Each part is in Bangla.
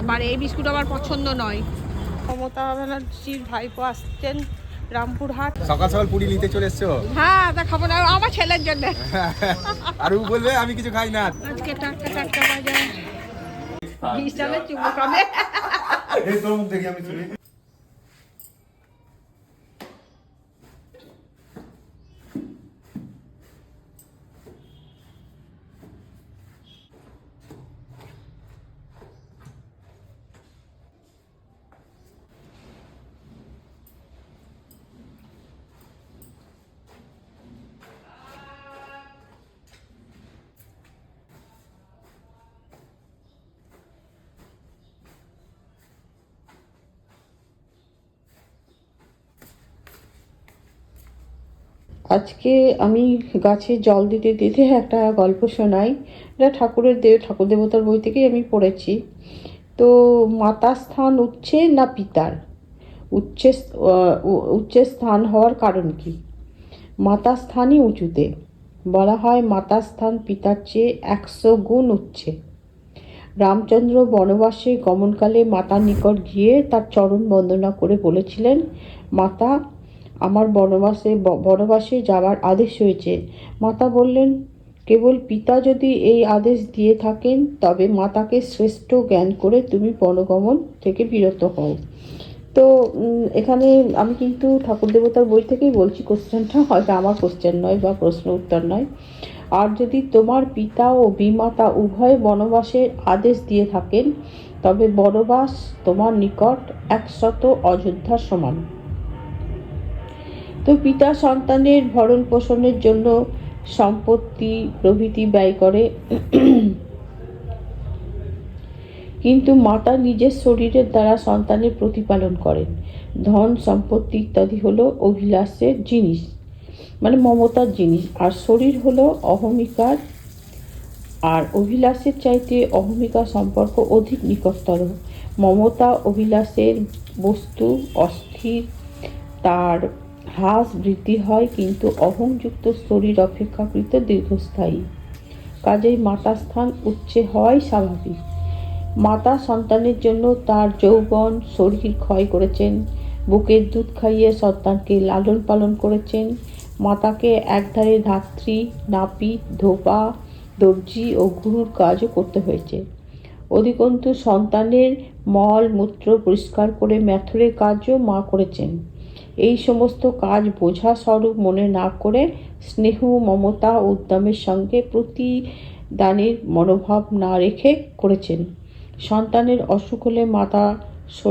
আবার এই বিস্কুট আমার পছন্দ নয়। মমতা ব্যানার্জির ভাইপো আসছেন রামপুরহাট। সকাল সকাল পুরি নিতে চলে এসছো? হ্যাঁ তা খাব না আমার ছেলের জন্য। আর ও বলবে আমি কিছু খাই না। আজকে টাটকা টাটকা বাজার। বিশালে চুমো খাবে। এই তো মুখ দেখি আমি আজকে আমি গাছে জল দিতে দিতে একটা গল্প শোনাই। এটা ঠাকুরের দেব, ঠাকুর দেবতার বই থেকেই আমি পড়েছি। তো মাতা স্থান উচ্ছে না পিতার? উচ্চে উচ্চে স্থান হওয়ার কারণ কি? মাতা স্থানই উঁচুতে। বলা হয় মাতা স্থান পিতার চেয়ে একশো গুণ উচ্ছে। রামচন্দ্র বনবাসে গমনকালে মাতার নিকট গিয়ে তার চরণ বন্দনা করে বলেছিলেন, মাতা আমার বনবাসে বনবাসে যাওয়ার আদেশ হয়েছে। মাতা বললেন, কেবল পিতা যদি এই আদেশ দিয়ে থাকেন, তবে মাতাকে শ্রেষ্ঠ জ্ঞান করে তুমি বনগমন থেকে বিরত হও। তো এখানে আমি কিন্তু ঠাকুর দেবতার বই থেকেই বলছি, কোশ্চেনটা হয়তো আমার কোশ্চেন নয় বা প্রশ্ন উত্তর নয়। আর যদি তোমার পিতা ও বিমাতা উভয় বনবাসের আদেশ দিয়ে থাকেন, তবে বনবাস তোমার নিকট একশত অযোধ্যার সমান। তো পিতা সন্তানের ভরণ পোষণের জন্য সম্পত্তি, প্রভৃতি ব্যয় করে। কিন্তু মাতা নিজের শরীরের দ্বারা সন্তানের প্রতিপালন করেন। ধন, সম্পত্তি ইত্যাদি হলো অভিলাষের জিনিস মানে মমতার জিনিস। আর শরীর হলো অহমিকার। আর অভিলাষের চাইতে অহমিকা সম্পর্ক অধিক নিকটতর। মমতা অভিলাষের বস্তু অস্থির, তার হ্রাস বৃদ্ধি হয় কিন্তু অহংযুক্ত শরীর অপেক্ষাকৃত দীর্ঘস্থায়ী। কাজেই মাতা স্থান উচ্চে হওয়াই স্বাভাবিক। মাতা সন্তানের জন্য তার যৌবন, শরীর ক্ষয় করেছেন, বুকের দুধ খাইয়ে সন্তানকে লালন পালন করেছেন। মাতাকে একধারে ধাত্রী, নাপিত, ধোপা, দর্জি ও গুরুর কাজও করতে হয়েছে। অধিকন্তু সন্তানের মল, মূত্র পরিষ্কার করে ম্যাথরের কাজও মা করেছেন। এই সমস্ত কাজ বোঝা স্বরূপ মনে না করে স্নেহ, মমতা ও উদ্যমের সঙ্গে প্রতিদানের মনোভাব না রেখে করেছেন। সন্তানের অসুখ হলে মাতা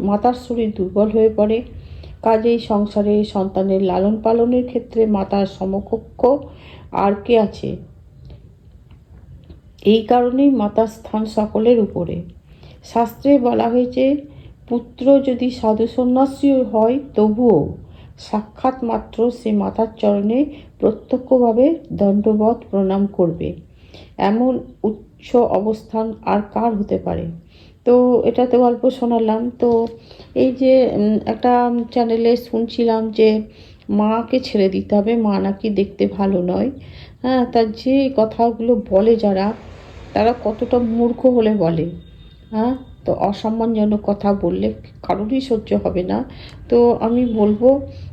মাতার শরীর দুর্বল হয়ে পড়ে। কাজেই সংসারে সন্তানের লালন পালনের ক্ষেত্রে মাতার সমকক্ষ আর কে আছে? এই কারণেই মাতার স্থান সকলের উপরে। শাস্ত্রে বলা হয়েছে, পুত্র যদি সাধু সন্ন্যাসী হয় তবুও সাক্ষাৎ মাত্র সে মাতার চরণে প্রত্যক্ষভাবে দণ্ডবত প্রণাম করবে। এমন উচ্চ অবস্থান আর কার হতে পারে? তো এটাতে গল্প শোনালাম। তো এই যে একটা চ্যানেলে শুনছিলাম যে, মাকে ছেড়ে দিতে হবে, মা নাকি দেখতে ভালো নয়। হ্যাঁ তার যে কথাগুলো বলে যারা, তারা কতটা মূর্খ হলে বলে। হ্যাঁ তো অসম্মানজনক কথা বললে কারোরই সহ্য হবে না। তো আমি বলব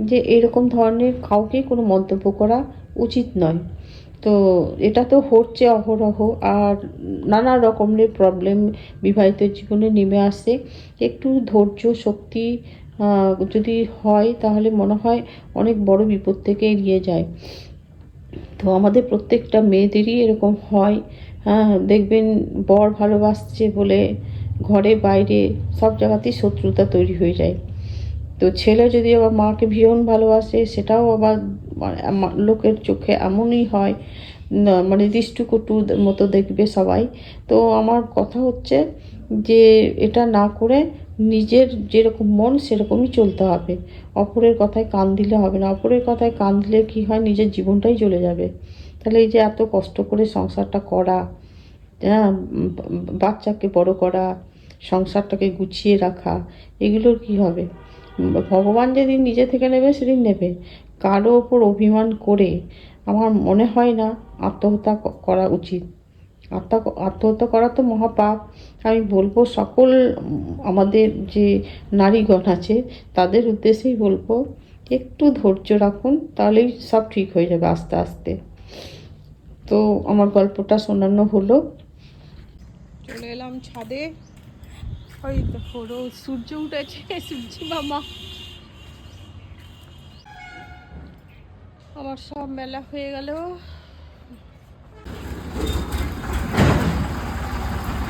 যে এরকম ধরনের কাউকেই কোনো মন্তব্য করা উচিত নয়। তো এটা তো হচ্ছে অহরহ আর নানা রকমের প্রবলেম বিবাহিত জীবনে নেমে আসে। একটু ধৈর্য শক্তি যদি হয় তাহলে মনে হয় অনেক বড় বিপদ থেকে এড়িয়ে যায়। তো আমাদের প্রত্যেকটা মেয়েদেরই এরকম হয়। হ্যাঁ দেখবেন বর ভালোবাসছে বলে ঘরে, বাইরে, সব জায়গাতেই শত্রুতা তৈরি হয়ে যায়। তো ছেলে যদি আবার মাকে ভীষণ ভালোবাসে, সেটাও আবার মানে লোকের চোখে এমনই হয় মানে দৃষ্টিকটু মতো দেখবে সবাই। তো আমার কথা হচ্ছে যে, এটা না করে নিজের যেরকম মন, সেরকমই চলতে হবে। অপরের কথায় কান দিলে হবে না। অপরের কথায় কান দিলে কী হয়? নিজের জীবনটাই চলে যাবে। তাহলে এই যে এত কষ্ট করে সংসারটা করা হ্যাঁ বাচ্চাকে বড় করা সংসারটাকে গুছিয়ে রাখা, এগুলোর কি হবে? ভগবান যেদিন নিজে থেকে নেবে, সেদিন নেবে। কারও ওপর অভিমান করে আমার মনে হয় না আত্মহত্যা করা উচিত। আত্মা আত্মহত্যা করা তো মহাপাপ। আমি বলব সকল আমাদের যে নারীগণ আছে, তাদের উদ্দেশ্যেই বলব, একটু ধৈর্য রাখুন, তাহলেই সব ঠিক হয়ে যাবে আস্তে আস্তে। তো আমার গল্পটা শোনানো হলো। চলে এলাম ছাদে। ওই দেখো, রোজ সূর্য উঠেছে, সূর্য মামা। আমার সব মেলা হয়ে গেল।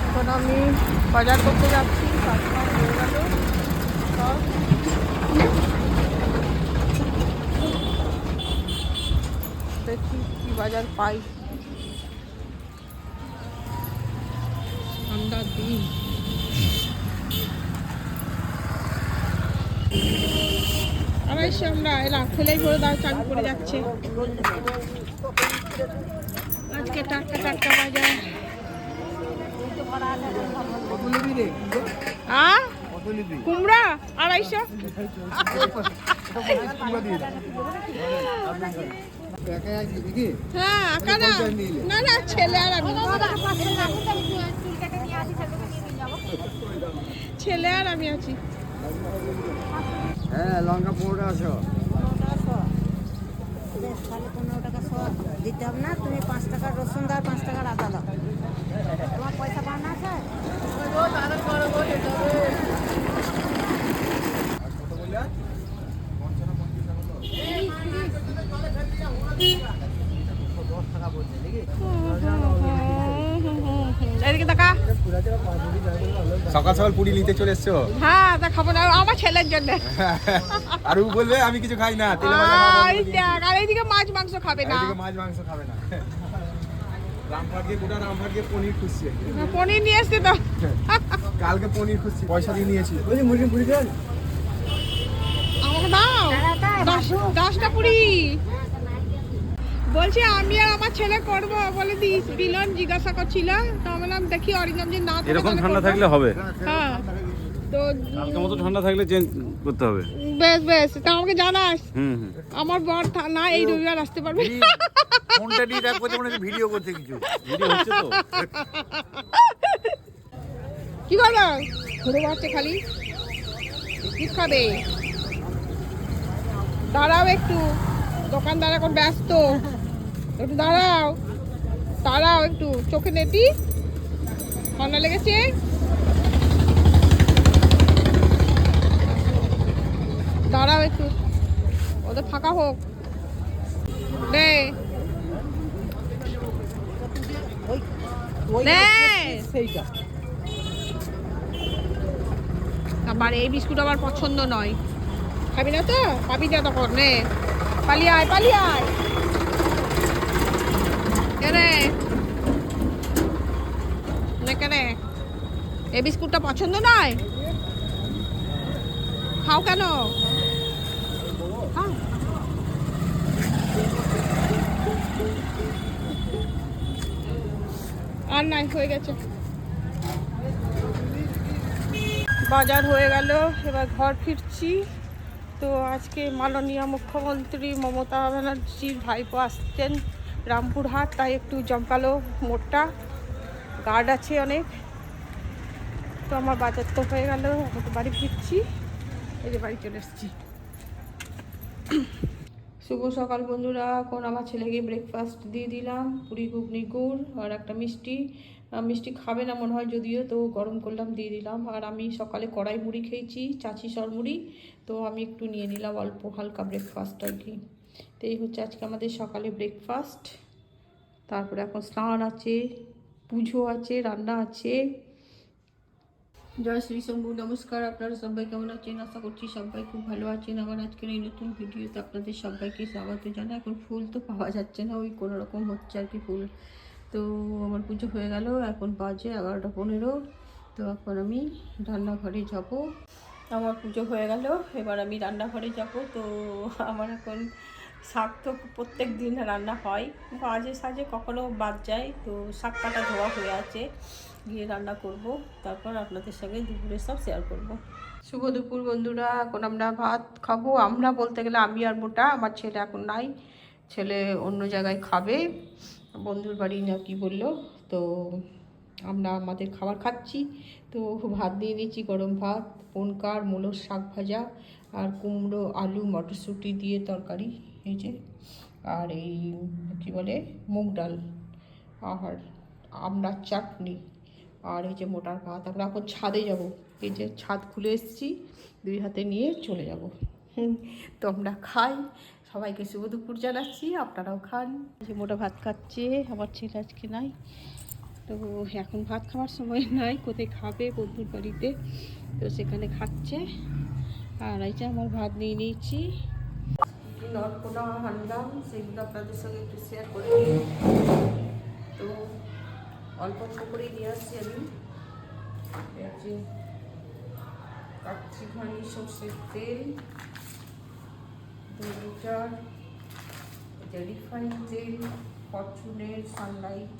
এখন আমি বাজার করতে যাচ্ছি কাজবাজ হয়ে গেল। দেখি কি বাজার পাই। ঠান্ডার দিন। আড়াইশো আমরা এলাম ঠেলেই করে দাও চালু করে যাচ্ছে। আজকে টাটকা টাটকা বাজার। কুমড়া? আড়াইশো? হ্যাঁ না না, ছেলে আর আমি। ছেলে আর আমি আছি। হ্যাঁ লঙ্কা পনেরো আছো বেশ, তাহলে পনেরো টাকা সব দিতে হবে না, তুমি পাঁচ টাকার রসুন দাও, পাঁচ টাকার আদা দাও। তোমার পয়সা পাওনা আছে এদিকে দেখা সকাল সকাল পুরি নিতে চলে এসছো? হ্যাঁ তা খাব না আমার ছেলের জন্য। আর ও বলবে আমি কিছু খাই না তেলে ভাজা খাব, আর এইদিকে মাছ মাংস খাবে না। এদিকে মাছ মাংস খাবে না। গোটা পনির খুঁজছে। পনির নিয়ে এসছি তো। কালকে পনির খুঁজছি পয়সা দিয়ে নিয়েছি। পুরি দেন? আমাকে দাও। দশটা পুরি। বলছি আমি আর আমার ছেলে করব। বলে দিস বিলন জিজ্ঞাসা করছিল। তো আমি বললাম দেখি অরিন্দম যে না এরকম ঠান্ডা থাকলে হবে। হ্যাঁ। তো কালকে মতো ঠান্ডা থাকলে চেঞ্জ করতে হবে। বেশ বেশ। তা আমাকে জানাস। হুম হুম। আমার বর না এই রবিবার আসতে পারবে। ফোনটা নিয়ে রাখব মনে ভিডিও করতে কিছু। ভিডিও হচ্ছে তো। কি করব? ঘুরে বেড়াচ্ছে খালি। কি খাবে? দাঁড়াও একটু। দোকানদার এখন ব্যস্ত। একটু দাঁড়াও। দাঁড়াও একটু চোখে নেতি। ঠান্ডা লেগেছে? দাঁড়াও একটু ওদের ফাঁকা হোক। নে। নে। আবার এই বিস্কুট আমার পছন্দ নয়। খাবি না তো? পাবি না তখন নে। পালিয়ে আয় পালিয়ে আয়। নে কেনে এই বিস্কুটটা পছন্দ নয়? খাও কেন? আর নাই, হয়ে গেছে। বাজার হয়ে গেল, এবার ঘর ফিরছি। তো আজকে মাননীয় মুখ্যমন্ত্রী মমতা ব্যানার্জির ভাইপো আসছেন। রামপুরহাট, তাই একটু জমকালো মোটটা গার্ড আছে অনেক। তো আমার বাজার তো হয়ে গেল এখন বাড়ি ফিরছি। এই যে বাড়ি চলে এসেছি। শুভ সকাল বন্ধুরা, এখন আমার ছেলেকে ব্রেকফাস্ট দিয়ে দিলাম, পুরি, ঘুগনি, গুড় আর একটা মিষ্টি। মিষ্টি খাবে না মনে হয় যদিও, তো গরম করলাম, দিয়ে দিলাম। আর আমি সকালে কড়াই মুড়ি খেয়েছি, চাচি সর মুড়ি তো আমি একটু নিয়ে নিলাম অল্প হালকা ব্রেকফাস্ট আর কি। তো এই হচ্ছে আজকে আমাদের সকালে ব্রেকফাস্ট তারপরে এখন স্নান আছে, পুজো আছে, রান্না আছে। জয় শ্রী শম্ভু, নমস্কার আপনারা সবাই কেমন আছেন? আশা করছি সবাই খুব ভালো আছেন। আমার আজকের এই নতুন ভিডিওতে আপনাদের সবাইকে স্বাগত জানাই। এখন ফুল তো পাওয়া যাচ্ছে না, ওই কোনো রকম হচ্ছে আর কি ফুল। তো আমার পুজো হয়ে গেল, এখন বাজে এগারোটা পনেরো। তো এখন আমি রান্নাঘরে যাব। আমার পুজো হয়ে গেল, এবার আমি রান্নাঘরে যাব। তো আমার এখন শাক তো প্রত্যেক দিন রান্না হয়। মাঝে সাজে কখনো বাদ যায়, তো শাক কাটা ধোয়া হয়ে আছে, গিয়ে রান্না করব। তারপর আপনাদের সঙ্গে দুপুরে সব শেয়ার করব। শুভ দুপুর বন্ধুরা, এখন আমরা ভাত খাব। আমরা বলতে গেলে আমি আর মোটা, আমার ছেলে এখন নাই। ছেলে অন্য জায়গায় খাবে। বন্ধুর বাড়ি না কি বলল? তো আমরা আমাদের খাবার খাচ্ছি। তো ভাত দিয়ে নিয়েছি গরম ভাত, পনকার, মূলোর শাক ভাজা, আর কুমড়ো, আলু, মটরশুঁটি দিয়ে তরকারি। এই যে, আর এই কী বলে, মুগ ডাল, আর আমড়ার চাটনি, আর এই যে মোটার ভাত, আমরা এখন ছাদে যাব। এই যে ছাদ খুলে এসেছি, দুই হাতে নিয়ে চলে যাব। তো আমরা খাই। সবাইকে শুভ দুপুর জানাচ্ছি, আপনারাও খান। যে মোটা ভাত খাচ্ছে, আমার ছেলে আজকে নাই। তো এখন ভাত খাওয়ার সময় নাই, কোথায় খাবে বন্ধুর বাড়িতে, তো সেখানে খাচ্ছে। আর এই যে আমার ভাত নিয়ে নিয়েছি। নটকোনা আনলাম সেগুলো আপনাদের সঙ্গে একটু শেয়ার করে নিই তো অল্প অল্প করেই নিয়ে আসছি আমি। যে ঘানি সর্ষের তেল দু লিটার রিফাইন তেল ফরচুনের সানলাইট,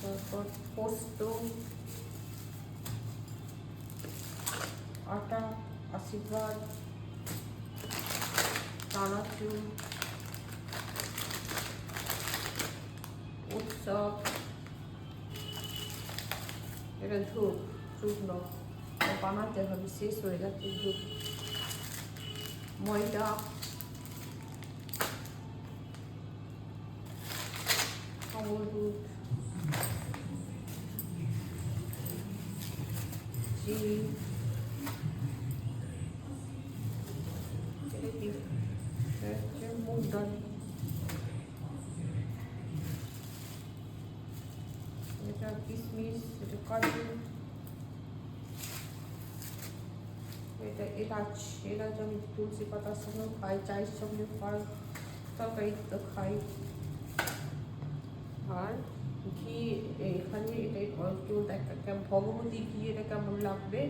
তারপর পোস্ত, আটা, আশীর্বাদ চানাচুর উৎসব এটা ধূপ শুকনো বানাতে হবে শেষ হয়ে যাচ্ছে ধূপ ময়দা হলুদ চিনি ডাল এটা কিশমিশ এটা কাজু এটা এলাচ এলাচ আমি তুলসী পাতার সঙ্গেও খাই, চায়ের সঙ্গে খাই তরকারি তো খাই। আর ঘি, এখানে এটা একটু ভগবতী ঘি, এটা কেমন লাগবে?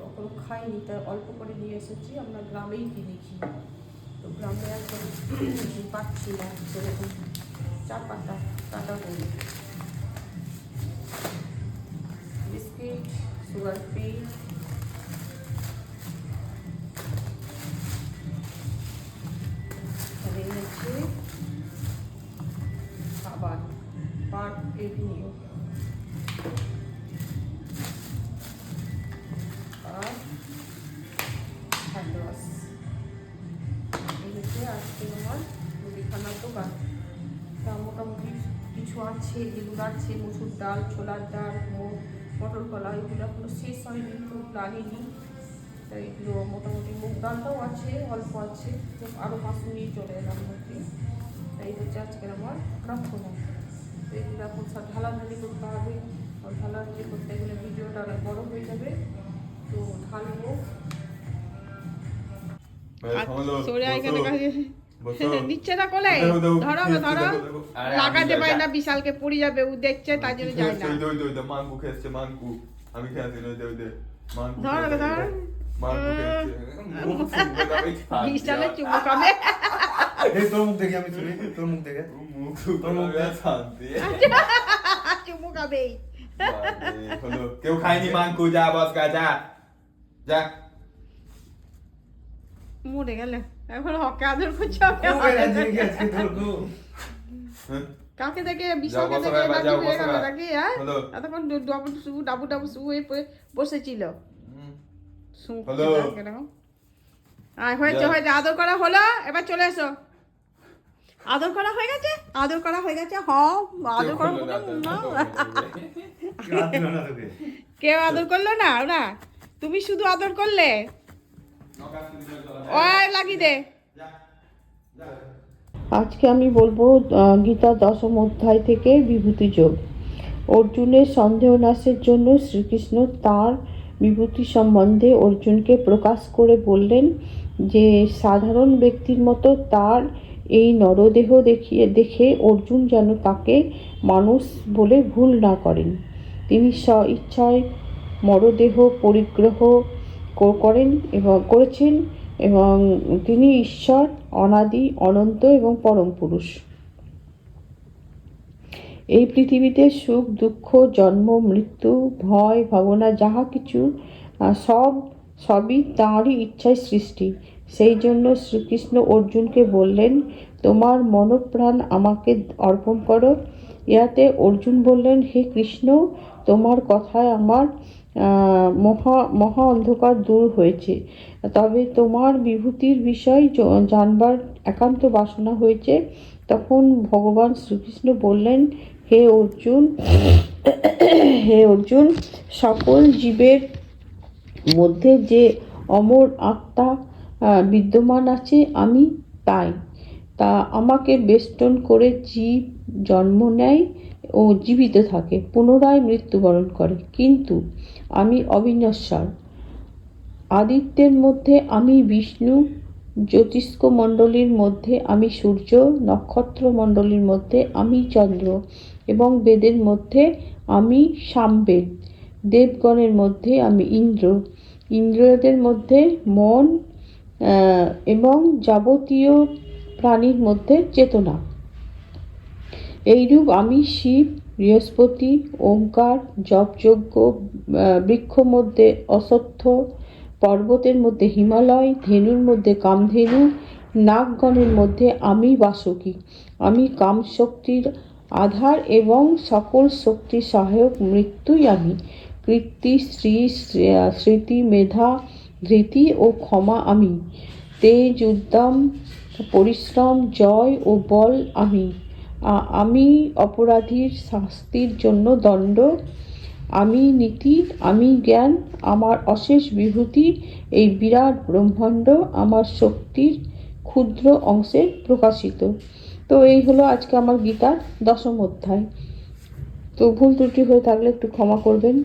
কখনো খাইনি, তাই অল্প করে নিয়ে এসেছি, আমরা গ্রামেই কিনে ঘি। তো গ্রামে একদম পাচ্ছি না সেরকম চা পাতা টাটা করি বিস্কিট সুগার ফ্রি আজকে আমার মুদিখানার দোকান। তা মোটামুটি কিছু আছে যেগুলো আছে, মুসুর ডাল, ছোলার ডাল মটর কলা, এগুলো এখনও শেষ হয়নি, তো আনিনি তাই এগুলো মোটামুটি মুগ ডালটাও আছে, অল্প আছে, তো আরও মাসুর নিয়ে চলে এলাম মধ্যে তাই হচ্ছে আজকের আমার প্রার্থনা। তো এগুলো এখন সব ঢালাঢালি করতে হবে। ঢালাঢালি করতে গেলে ভিডিওটা অনেক বড় হয়ে যাবে। তো ঢালবো। সরে এখানে কাছে। নিচ্ছে না কোলে? দেখো, দেখো, ধরো ধরো। দেখো, দেখো। আরে লাগাতে আমি না বিশালকে পড়ে যাবে ও দেখছে তাই জন্য যায় না। ওই ওই ওই মাঙ্কু খেয়েছে মাঙ্কু আমি খেয়েছি ওই দে, ওই মাঙ্কু ধর, ধর। মাঙ্কু খেয়েছে। মুখ শুকনো যাবে, খান বিশালে চুমু খাবে। এই তোর মুখ দেখে আমি শুনি। তোর মুখ দেখে। মুখ শুকনো যাবে, শান্তি। চুমু খাবেই। হলো। কেউ খায়নি মাঙ্কু যা বস গা যা। যা। মরে গেলে। এখন হকে আদর করছে খুব হ্যাঁ? কাকে দেখে যাও দেখে নাকি হয়ে গেল নাকি হ্যাঁ? এতক্ষণ ডু- ডাবু সু ডাবু ডাবু সু হয়ে বসেছিল। আয় হয়েছে হয়েছে আদর করা হলো এবার চলে এসো। আদর করা হয়ে গেছে? আদর করা হয়ে গেছে হ আদর কেউ করা কেউ আদর করল না ওরা তুমি শুধু আদর করলে। আজকে আমি বলব গীতা দশম অধ্যায় থেকে বিভূতি যোগ। অর্জুনের সন্দেহ নাশের জন্য শ্রীকৃষ্ণ তার বিভূতি সম্বন্ধে অর্জুনকে প্রকাশ করে বললেন যে, সাধারণ ব্যক্তির মতো তার এই নরদেহ দেখিয়ে, দেখে অর্জুন যেন তাকে মানুষ বলে ভুল না করেন। তিনি স্ব ইচ্ছায় মরদেহ, পরিগ্রহ করেন এবং করেছেন এবং তিনি ঈশ্বর, অনাদি, অনন্ত এবং পরম পুরুষ। এই পৃথিবীতে সুখ, দুঃখ, জন্ম, মৃত্যু, ভয়, ভাবনা, যাহা কিছু সব, সবই তাঁরই ইচ্ছায় সৃষ্টি। সেই জন্য শ্রীকৃষ্ণ অর্জুনকে বললেন, তোমার মনপ্রাণ আমাকে অর্পণ করো। ইহাতে অর্জুন বললেন, হে কৃষ্ণ, তোমার কথায় আমার মহা মহা অন্ধকার দূর হয়েছে। তবে তোমার বিভূতির বিষয় জানবার একান্ত বাসনা হয়েছে। তখন ভগবান শ্রীকৃষ্ণ বললেন, হে অর্জুন হে অর্জুন, সকল জীবের মধ্যে যে অমর আত্মা বিদ্যমান আছে, আমি তাই। তা আমাকে বেষ্টন করে জীব জন্ম নেয় ও জীবিত থাকে, পুনরায় মৃত্যুবরণ করে। কিন্তু আমি অবিনশ্বর আদিত্যের মধ্যে আমি বিষ্ণু জ্যোতিষ্ক মণ্ডলীর মধ্যে আমি সূর্য নক্ষত্র মণ্ডলীর মধ্যে আমি চন্দ্র এবং বেদের মধ্যে আমি সামবেদ। দেবগণের মধ্যে আমি ইন্দ্র। ইন্দ্রিয়দের মধ্যে মন এবং যাবতীয় প্রাণীর মধ্যে চেতনা। এইরূপ আমি শিব বৃহস্পতি ওঙ্কার জপযজ্ঞ বৃক্ষ মধ্যে অসত্য পর্বতের মধ্যে হিমালয়, ধেনুর মধ্যে কামধেনু, নাগগণের মধ্যে আমি বাসুকী। আমি কাম শক্তির আধার এবং সকল শক্তির সহায়ক মৃত্যুই আমি। কীর্তি, শ্রী স্মৃতি, মেধা, ধৃতি ও ক্ষমা আমি। তেজ উদ্যম পরিশ্রম, জয় ও বল আমি। আমি অপরাধীর শাস্তির জন্য দণ্ড, আমি নীতি আমি জ্ঞান, আমার অশেষ বিভূতি, এই বিরাট ব্রহ্মাণ্ড আমার শক্তির ক্ষুদ্র অংশে প্রকাশিত। তো এই হলো আজকে আমার গীতার দশম অধ্যায়। তো ভুল ত্রুটি হয়ে থাকলে একটু ক্ষমা করবেন।